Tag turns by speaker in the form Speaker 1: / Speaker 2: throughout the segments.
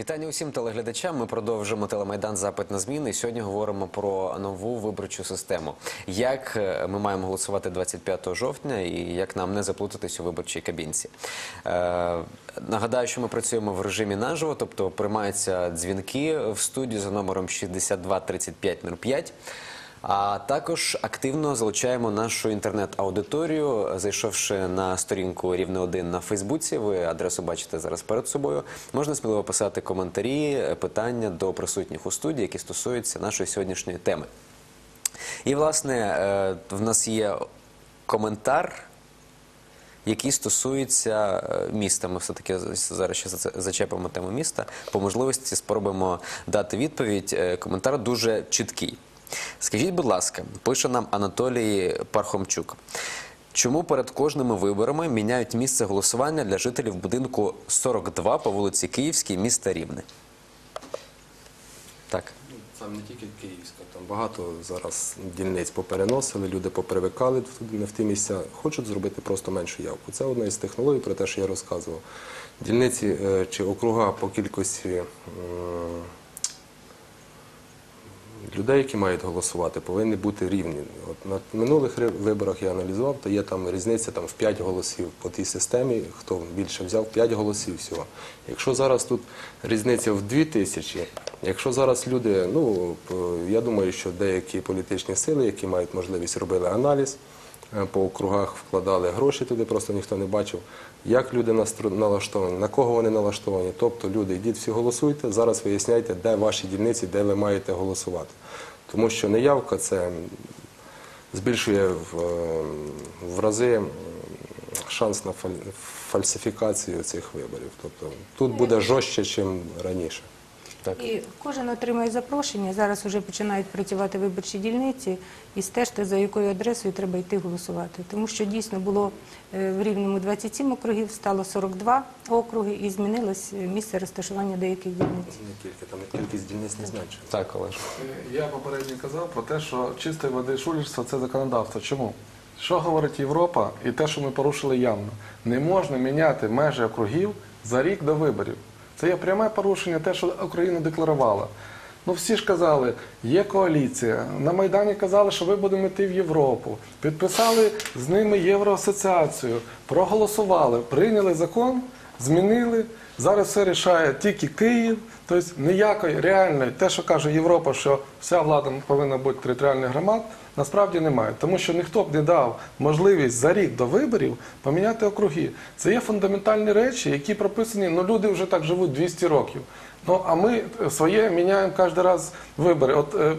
Speaker 1: Вітання усім телеглядачам. Ми продовжимо телемайдан запит на зміни. Сьогодні говоримо про нову виборчу систему. Як е, ми маємо голосувати 25 жовтня і як нам не заплутатись у виборчій кабінці. Е, нагадаю, що ми працюємо в режимі наживо, тобто приймаються дзвінки в студію за номером 62 35 05. А також активно залучаємо нашу інтернет-аудиторію, зайшовши на сторінку рівне 1 на Фейсбуці. Ви адресу бачите зараз перед собою. Можна сміливо писати коментарі, питання до присутніх у студії, які стосуються нашої сьогоднішньої теми. І, власне, е, в нас є коментар. Який стосується е, міста, ми все таки зараз ще зачепимо тему міста. По можливості спробуємо дати відповідь. Е, Коментар дуже чіткий. Скажіть, будь ласка, пише нам Анатолій Пархомчук. Чому перед кожними виборами міняють місце голосування для жителів будинку 42 по вулиці Київській, міста Рівне? Так.
Speaker 2: Це не тільки Київська, там багато зараз дільниць попереносили, люди попривикали не в ті місця, хочуть зробити просто меншу явку. Це одна із технологій про те, що я розказував. Дільниці е, чи округа по кількості людей, які мають голосувати, повинні бути рівні. От на минулих виборах я аналізував, то є там різниця там, в 5 голосів по тій системі, хто більше взяв 5 голосів всього. Якщо зараз тут різниця в 2 тисячі, якщо зараз люди, ну я думаю, що деякі політичні сили, які мають можливість робили аналіз. е, По округах вкладали гроші туди, просто ніхто не бачив, як люди налаштовані, на кого вони налаштовані. Тобто, люди, йдіть всі голосуйте, зараз виясняйте, де ваші дільниці, де ви маєте голосувати. Тому що неявка це збільшує в, е, в рази шанс на фаль- фальсифікацію цих виборів. Тобто тут буде жорстче, ніж раніше.
Speaker 1: Так.
Speaker 3: І кожен отримає запрошення. Зараз вже починають працювати виборчі дільниці і стежте, за якою адресою треба йти голосувати. Тому що дійсно було е, в Рівному 27 округів, стало 42 округи і змінилось е, місце розташування деяких дільниць.
Speaker 2: Не тільки там кількість дільниць не зменшує.
Speaker 1: Так, Олеж.
Speaker 4: Я попередньо казав про те, що чистої води шулерство це законодавство. Чому? Що говорить Європа і те, що ми порушили явно? Не можна міняти межі округів за рік до виборів. Це є пряме порушення те, що Україна декларувала. Ну всі ж казали, є коаліція. На Майдані казали, що ми будемо йти в Європу. Підписали з ними Євроасоціацію, проголосували, прийняли закон, змінили. Зараз все рішає тільки Київ. Тобто ніякої реальної, те, що каже Європа, що вся влада повинна бути територіальних громад, насправді немає. Тому що ніхто б не дав можливість за рік до виборів поміняти округи. Це є фундаментальні речі, які прописані, ну люди вже так живуть 200 років. Ну а ми своє міняємо кожен раз вибори. От е,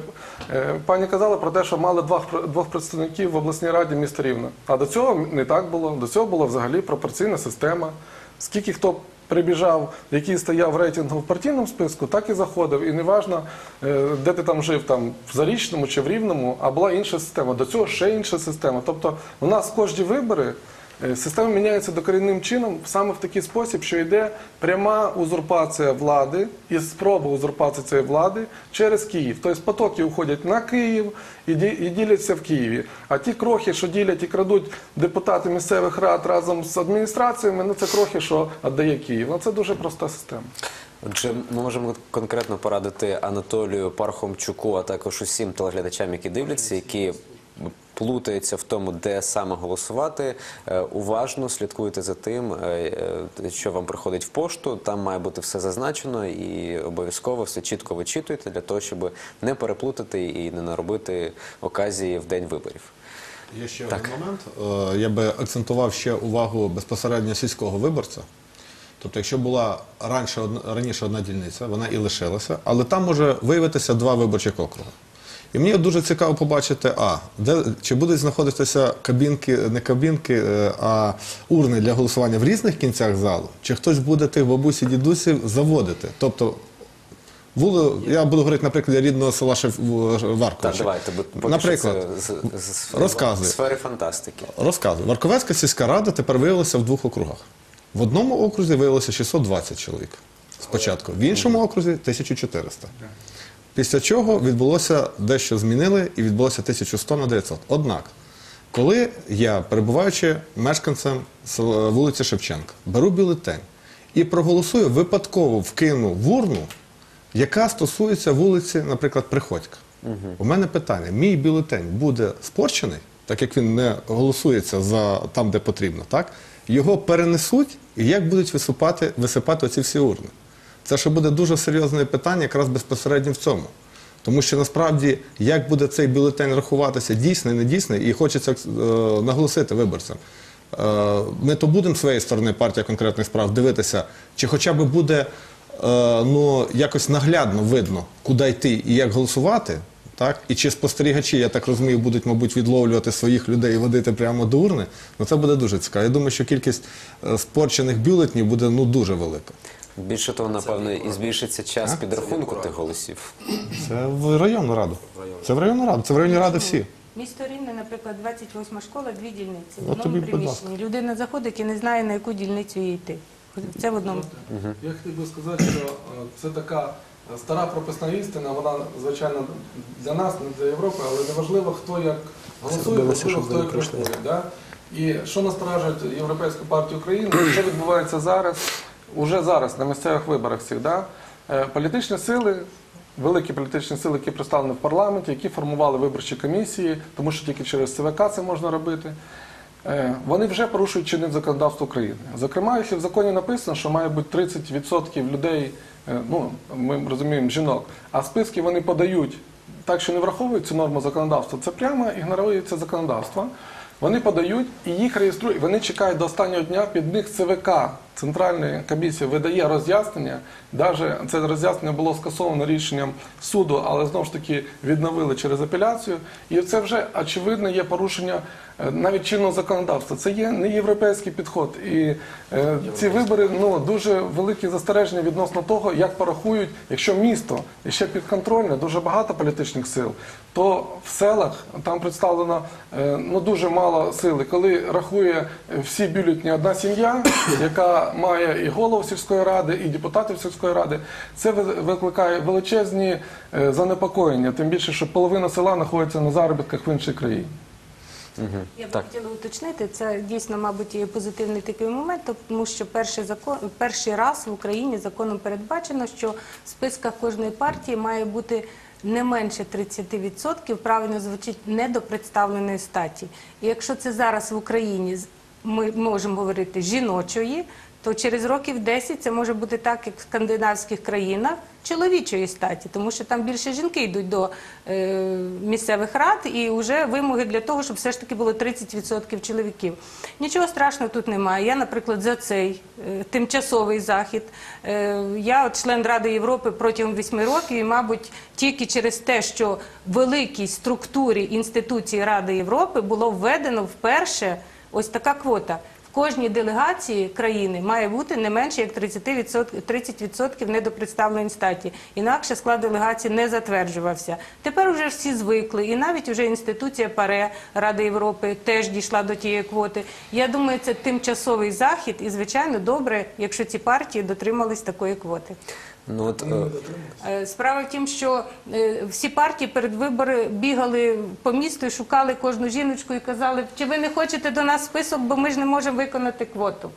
Speaker 4: е, пані казала про те, що мали двох, двох представників в обласній раді міста Рівна. А до цього не так було. До цього була взагалі пропорційна система. Скільки хто прибіжав, який стояв в рейтингу в партійному списку, так і заходив. І неважно, е, де ти там жив, там в Зарічному чи в Рівному, а була інша система. До цього ще інша система. Тобто у нас кожні вибори. Е, Система міняється докорінним чином саме в такий спосіб, що йде пряма узурпація влади і спроба узурпації цієї влади через Київ. Тобто потоки уходять на Київ і діляться в Києві. А ті крохи, що ділять і крадуть депутати місцевих рад разом з адміністраціями, ну це крохи, що віддає Київ. Ну це дуже проста система.
Speaker 1: Отже, ми можемо конкретно порадити Анатолію Пархомчуку, а також усім телеглядачам, які дивляться, які плутаються в тому, де саме голосувати. Е, Уважно слідкуйте за тим, е, е, що вам приходить в пошту. Там має бути все зазначено і обов'язково все чітко вичитуйте для того, щоб не переплутати і не наробити оказії в день виборів.
Speaker 5: Є ще один момент. Я би акцентував ще увагу безпосередньо сільського виборця. Тобто, якщо була раніше одна, раніше одна дільниця, вона і лишилася, але там може виявитися два виборчих округи. І мені дуже цікаво побачити, а де чи будуть знаходитися кабінки, не кабінки, е, а урни для голосування в різних кінцях залу, чи хтось буде тих бабусі дідусів заводити. Тобто, вули, я буду говорити, наприклад, для рідного села Шевварковича.
Speaker 1: Так, давайте, бо
Speaker 5: Наприклад,
Speaker 1: це з, з, з
Speaker 5: розказуй.
Speaker 1: сфери фантастики.
Speaker 5: Розказую. Марковецька сільська рада тепер виявилася в двох округах. В одному окрузі виявилося 620 чоловік спочатку, в іншому окрузі 1400. Після чого відбулося дещо змінили і відбулося 1100 на 900. Однак, коли я, перебуваючи мешканцем вулиці Шевченка, беру бюлетень і проголосую, випадково вкину в урну, яка стосується вулиці, наприклад, Приходька. У мене питання: мій бюлетень буде спорчений, так як він не голосується за там, де потрібно, так? Його перенесуть, і як будуть висипати, висипати оці всі урни? Це ще буде дуже серйозне питання, якраз безпосередньо в цьому. Тому що насправді, як буде цей бюлетень рахуватися, дійсний, не дійсний, і хочеться е, наголосити виборцям. Е, ми то будемо своєї сторони, партія конкретних справ, дивитися, чи хоча б буде е, ну, якось наглядно видно, куди йти і як голосувати. Так? І чи спостерігачі, я так розумію, будуть, мабуть, відловлювати своїх людей і водити прямо до урни, ну це буде дуже цікаво. Я думаю, що кількість е, спорчених бюлетнів буде ну, дуже велика.
Speaker 1: Більше того, напевно, і збільшиться час підрахунку тих голосів.
Speaker 5: Це в районну раду. Це в районну раду, це в районній раді всі.
Speaker 3: Місто Рівне, наприклад, 28 школа, дві дільниці. В
Speaker 5: От
Speaker 3: одному
Speaker 5: будь
Speaker 3: приміщенні. Людина заходить і не знає, на яку дільницю їй йти. Це в одному.
Speaker 4: Я хотів би сказати, що е, це така е, стара прописна істина, вона, звичайно, для нас, не для Європи, але неважливо, хто як голосує, важливо,
Speaker 2: щоб
Speaker 4: хто як рахує. Да? І що насторожує Європейську партію України, що відбувається зараз, уже зараз, на місцевих виборах да? Е, політичні сили, великі політичні сили, які представлені в парламенті, які формували виборчі комісії, тому що тільки через ЦВК це можна робити. Е, Вони вже порушують чинне законодавство України. Зокрема, якщо в законі написано, що має бути 30% людей, е, ну ми розуміємо, жінок, а списки вони подають так, що не враховують норму законодавства, це прямо ігнорується законодавство. Вони подають і їх реєструють. Вони чекають до останнього дня. Під них ЦВК, Центральна комісія, видає роз'яснення. Даже це роз'яснення було скасовано рішенням суду, але знову ж таки відновили через апеляцію. І це вже очевидно є порушення е, навіть чинного законодавства. Це є не європейський підход. І е, ці вибори ну дуже великі застереження відносно того, як порахують, якщо місто ще підконтрольне, дуже багато політичних сил, то в селах там представлено е, ну дуже мало сили. Коли рахує всі бюлетні одна сім'я, яка має і голову сільської ради, і депутатів сільської ради, це ви- викликає величезні е, занепокоєння. Тим більше, що половина села знаходиться на заробітках в іншій країні.
Speaker 3: Я б
Speaker 1: Так.
Speaker 3: хотіла уточнити, це дійсно, мабуть, є позитивний такий момент, тому що перший закон, перший раз в Україні законом передбачено, що в списках кожної партії має бути не менше 30%, правильно звучить, недопредставленої статі. І якщо це зараз в Україні ми можемо говорити жіночої, то через років 10 це може бути так, як в скандинавських країнах чоловічої статі, тому що там більше жінки йдуть до е, місцевих рад і вже вимоги для того, щоб все ж таки було 30% чоловіків. Нічого страшного тут немає. Я, наприклад, за цей е, тимчасовий захід. Е, я от член Ради Європи протягом 8 років, і, мабуть, тільки через те, що великій структурі інституції Ради Європи було введено вперше ось така квота. Кожній делегації країни має бути не менше як 30%, 30% недопредставленої статі. Інакше склад делегації не затверджувався. Тепер вже всі звикли, і навіть вже інституція ПАРЕ Ради Європи теж дійшла до тієї квоти. Я думаю, це тимчасовий захід, і звичайно добре, якщо ці партії дотримались такої квоти.
Speaker 1: Ну от е,
Speaker 3: Е, Справа в тім, що е, всі партії перед вибори бігали по місту і шукали кожну жіночку і казали, чи ви не хочете до нас список, бо ми ж не можемо виконати квоту.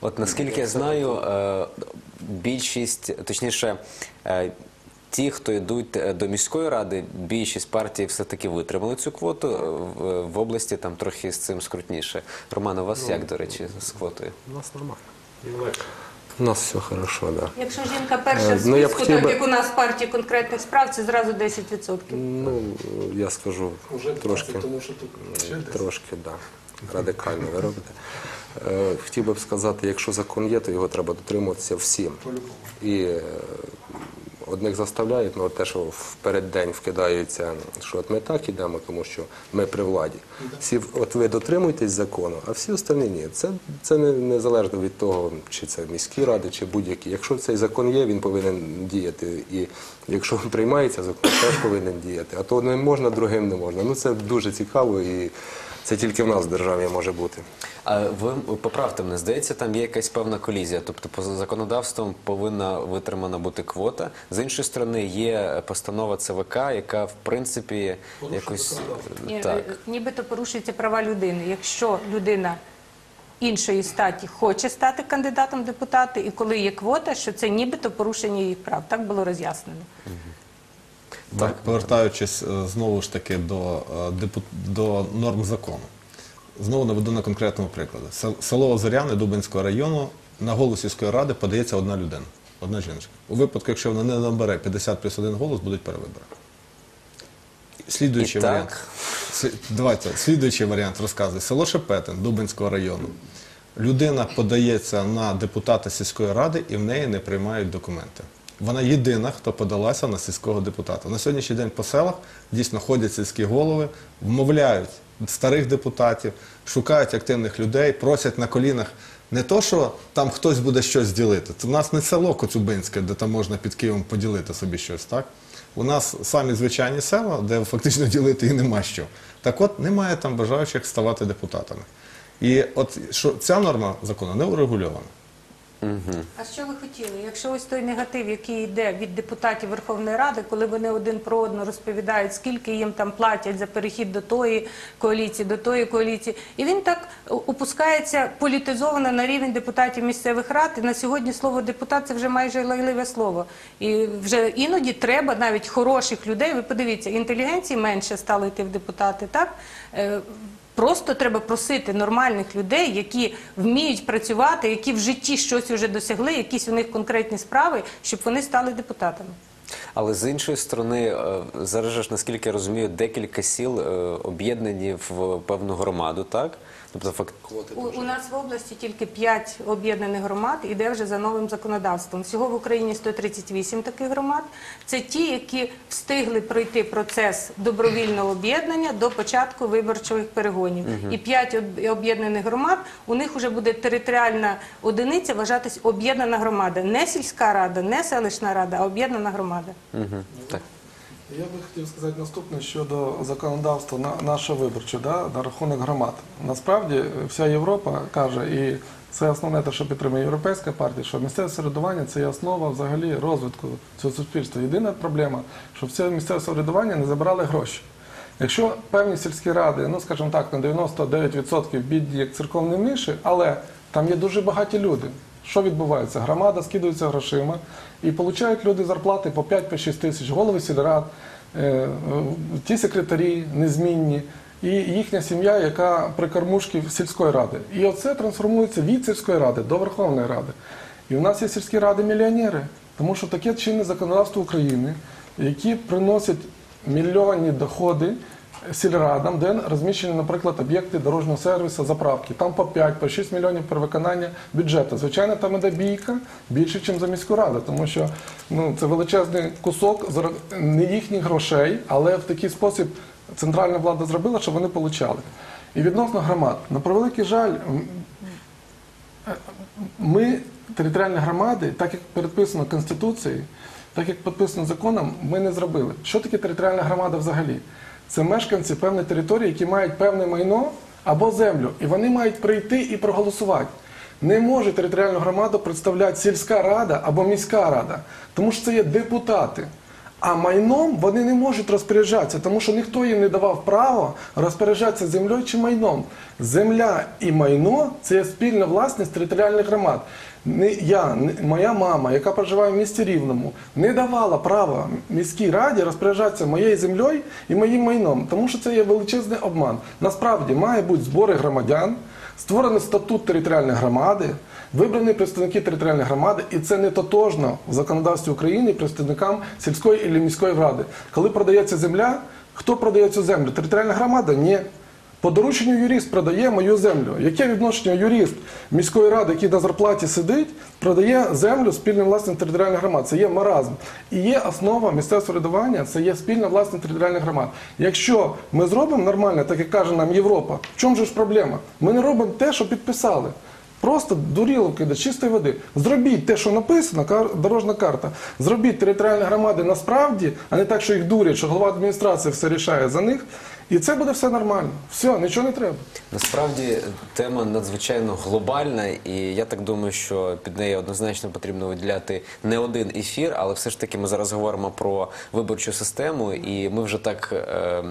Speaker 1: От наскільки я знаю, е, більшість, точніше, е, ті, хто йдуть е, до міської ради, більшість партій все-таки витримали цю квоту. е, В, в області там трохи з цим скрутніше. Роман, у вас як, до речі, з квотою?
Speaker 2: У нас нормально. У нас все хорошо, да.
Speaker 3: Якщо жінка перша в
Speaker 2: Е, ну, я б
Speaker 3: списку,
Speaker 2: хотів
Speaker 3: так
Speaker 2: би-
Speaker 3: як у нас в партії конкретних справ, це зразу 10%.
Speaker 2: Ну, я скажу
Speaker 4: Уже
Speaker 2: трошки.
Speaker 4: тому що тут ще десь.
Speaker 2: Трошки, да. Радикально ви робите. Е, Хотів би б сказати, якщо закон є, то його треба дотримуватися всім. І е, одних заставляють, ну те, що в переддень вкидаються, що от ми так ідемо, тому що ми при владі. Всі, от ви дотримуєтесь закону, а всі остальні ні. Це, це не, незалежно від того, чи це міські ради, чи будь-які. Якщо цей закон є, він повинен діяти. І якщо приймається закон, теж повинен діяти. А то одним можна, другим не можна. Ну це дуже цікаво і це тільки в нас в державі може бути.
Speaker 1: А ви поправте мене, здається, там є якась певна колізія. Тобто, поза законодавством повинна витримана бути квота. З іншої сторони, є постанова ЦВК, яка в принципі якось так.
Speaker 3: е, Нібито порушуються права людини. Якщо людина іншої статі хоче стати кандидатом в депутати, і коли є квота, що це нібито порушення їх прав. Так було роз'яснено.
Speaker 5: Так, повертаючись е, знову ж таки до, е, до норм закону. Знову наведу на конкретному прикладі. Село Озеряне Дубинського району на голос сільської ради подається одна людина, одна жіночка. У випадку, якщо вона не набере 50 плюс 1 голос, будуть перевибори. Слідуючий варіант. Давайте, слідуючий варіант розказує. Село Шепетин Дубинського району. Людина подається на депутата сільської ради і в неї не приймають документи. Вона єдина, хто подалася на сільського депутата. На сьогоднішній день по селах дійсно ходять сільські голови, вмовляють старих депутатів, шукають активних людей, просять на колінах. Не то, що там хтось буде щось ділити. Це в нас не село Коцюбинське, де там можна під Києвом поділити собі щось, так? У нас самі звичайні села, де фактично ділити і нема що. Так от немає там бажаючих ставати депутатами. І от що ця норма закону не урегульована.
Speaker 3: А що ви хотіли? Якщо ось той негатив, який йде від депутатів Верховної Ради, коли вони один про одного розповідають, скільки їм там платять за перехід до тої коаліції, до тої коаліції, і він так опускається політизовано на рівень депутатів місцевих рад. І на сьогодні слово депутат це вже майже лайливе слово. І вже іноді треба навіть хороших людей. Ви подивіться, інтелігенції менше стало йти в депутати, так? Просто треба просити нормальних людей, які вміють працювати, які в житті щось вже досягли, якісь у них конкретні справи, щоб вони стали депутатами.
Speaker 1: Але з іншої сторони, е, зараз ж, наскільки я розумію, декілька сіл е, об'єднані в певну громаду, так? Тобто факт...
Speaker 3: У, у нас в області тільки 5 об'єднаних громад іде вже за новим законодавством. Всього в Україні 138 таких громад. Це ті, які встигли пройти процес добровільного об'єднання до початку виборчих перегонів. І 5 об'єднаних громад у них вже буде територіальна одиниця вважатись об'єднана громада. Не сільська рада, не селищна рада, а об'єднана громада.
Speaker 1: Угу. Так.
Speaker 4: Я би хотів сказати наступне щодо законодавства на нашого виборчого, да, на рахунок громад. Насправді вся Європа каже, і це основне те, що підтримує Європейська партія, що місцеве самоврядування це є основа взагалі розвитку цього суспільства. Єдина проблема, що в це місцеве самоврядування не забрали гроші. Якщо певні сільські ради, ну скажімо так, на 99% бідні як церковні миші, але там є дуже багаті люди. Що відбувається? Громада скидується грошима і получають люди зарплати по 5-6 тисяч, голови сільрад, е, е, ті секретарі незмінні, і їхня сім'я, яка при кормушці сільської ради. І оце трансформується від сільської ради до Верховної Ради. І у нас є сільські ради мільйонери, тому що таке чинне законодавство України, які приносять мільйонні доходи сільрадам, де розміщені, наприклад, об'єкти дорожнього сервісу, заправки. Там по 5, по 6 мільйонів при виконанні бюджету. Звичайно, там іде бійка більше, ніж за міську раду, тому що ну, це величезний кусок не їхніх грошей, але в такий спосіб центральна влада зробила, щоб вони получали. І відносно громад, на превеликий жаль, ми, територіальні громади, так як передписано Конституцією, так як підписано законом, ми не зробили. Що таке територіальна громада взагалі? Це мешканці певної території, які мають певне майно або землю, і вони мають прийти і проголосувати. Не може територіальну громаду представляти сільська рада або міська рада, тому що це є депутати. А майном вони не можуть розпоряджатися, тому що ніхто їм не давав право розпоряджатися землею чи майном. Земля і майно це є спільна власність територіальних громад. Не я, не моя мама, яка проживає в місті Рівному, не давала права міській раді розпоряджатися моєю землею і моїм майном, тому що це є величезний обман. Насправді має бути збори громадян, створений статут територіальної громади, вибрані представники територіальної громади, і це не тотожно в законодавстві України представникам сільської і міської ради. Коли продається земля, хто продає цю землю? Територіальна громада? Ні. По дорученню юрист продає мою землю. Яке відношення юрист міської ради, який на зарплаті сидить, продає землю спільним власність територіальних громад? Це є маразм. І є основа місцевого самоврядування, це є спільна власність територіальних громад. Якщо ми зробимо нормально, так як каже нам Європа, в чому ж проблема? Ми не робимо те, що підписали. Просто дуріловки до чистої води. Зробіть те, що написано, дорожна карта. Зробіть територіальні громади насправді, а не так, що їх дурять, що голова адміністрації все рішає за них. І це буде все нормально. Все, нічого не треба.
Speaker 1: Насправді тема надзвичайно глобальна, і я так думаю, що під неї однозначно потрібно виділяти не один ефір, але все ж таки ми зараз говоримо про виборчу систему, і ми вже так е,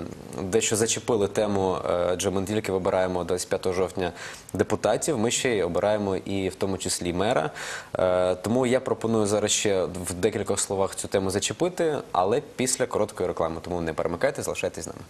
Speaker 1: дещо зачепили тему, е, адже ми не тільки вибираємо 25 жовтня депутатів, ми ще й обираємо і в тому числі мера. Е, тому я пропоную зараз ще в декількох словах цю тему зачепити, але після короткої реклами. Тому не перемикайте, залишайтесь з нами.